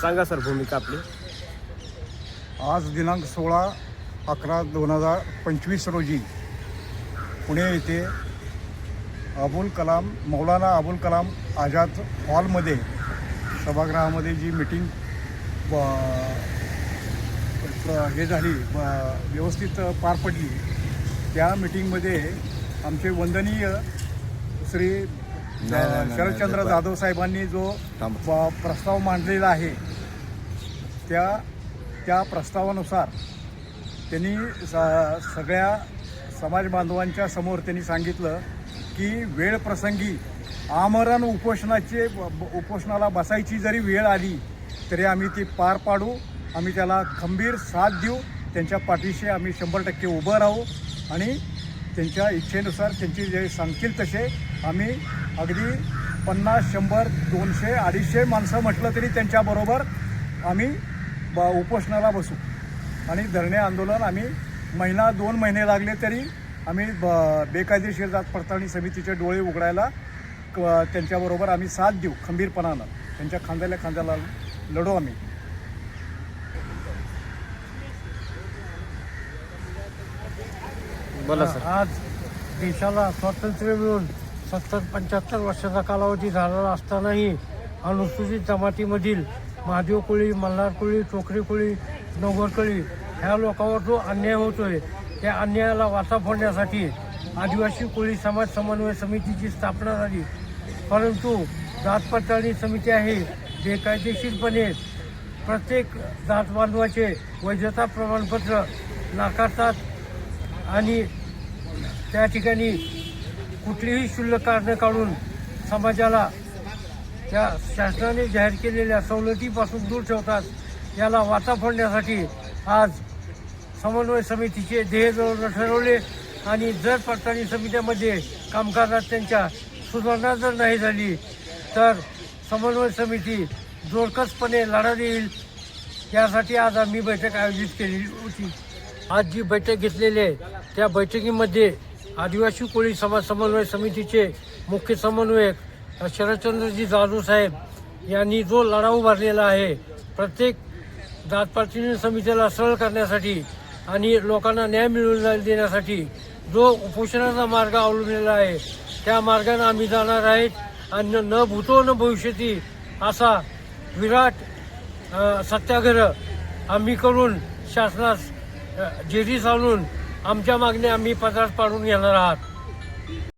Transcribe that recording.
सांगा सर भूमिका आपली. आज दिनांक सोळा अकरा दोन हजार पंचवीस रोजी पुणे येथे अबुल कलाम मौलाना अबुल कलाम आझाद हॉलमध्ये सभागृहामध्ये जी मिटिंग हे झाली व्यवस्थित पार पडली त्या मिटिंगमध्ये आमचे वंदनीय श्री शरदचंद्र जाधव साहेबांनी जो प्रस्ताव मांडलेला आहे त्या त्या प्रस्तावानुसार त्यांनी स सगळ्या समाज बांधवांच्या समोर त्यांनी सांगितलं की वेळ प्रसंगी आमरण उपोषणाचे उपोषणाला बसायची जरी वेळ आली तरी आम्ही ती पार पाडू आम्ही त्याला खंबीर साथ देऊ त्यांच्या पाठीशी आम्ही शंभर टक्के उभं राहू आणि त्यांच्या इच्छेनुसार त्यांची जे सांगतील तसे आम्ही अगदी पन्नास शंभर दोनशे अडीचशे माणसं म्हटलं तरी त्यांच्याबरोबर आम्ही ब उपोषणाला बसू. आणि धरणे आंदोलन आम्ही महिना दोन महिने लागले तरी आम्ही ब बेकायदेशीर जात पडताळणी समितीचे डोळे उघडायला क त्यांच्याबरोबर आम्ही साथ देऊ खंबीरपणानं. त्यांच्या खांद्याला खांद्याला लढू आम्ही. बोला सर. आज देशाला स्वातंत्र्य मिळून सत्तर पंच्याहत्तर वर्षाचा कालावधी झालेला असतानाही अनुसूचित जमातीमधील महादेव कोळी मल्हार कोळी टोकरी कोळी नवघर कोळी ह्या लोकांवर जो अन्याय होतोय त्या अन्यायाला वाचा फोडण्यासाठी आदिवासी कोळी समाज समन्वय समितीची स्थापना झाली. परंतु जात पडताळणी समिती आहे. बेकायदेशीरपणे प्रत्येक जात बांधवाचे वैधता प्रमाणपत्र नाकारतात. आणि त्या ठिकाणी कुठलीही शुल्क कारणं काढून समाजाला त्या शासनाने जाहीर केलेल्या सवलतीपासून दूर ठेवतात याला वाचा फोडण्यासाठी आज समन्वय समितीचे ध्येयजवळ ठरवले आणि जर पडताळणी समित्यामध्ये कामकाजात त्यांच्या सुधारणा जर नाही झाली तर समन्वय समिती जोरकसपणे लढा देईल. यासाठी आज आम्ही बैठक आयोजित केलेली होती. आज जी बैठक घेतलेली आहे त्या बैठकीमध्ये आदिवासी कोळी समाज समन्वय समितीचे मुख्य समन्वयक शरदचंद्रजी जाधव साहेब यांनी जो लढा उभारलेला आहे प्रत्येक जातपातीने समितीला सरळ करण्यासाठी आणि लोकांना न्याय मिळवून देण्यासाठी जो उपोषणाचा मार्ग अवलंबलेला आहे त्या मार्गाने आम्ही जाणार आहेत आणि न भूतो न भविष्यती असा विराट सत्याग्रह आम्ही करून शासनास अ, जेरी चालून आमच्या मागण्या आम्ही पदार्थ पाडून घेणार आहात.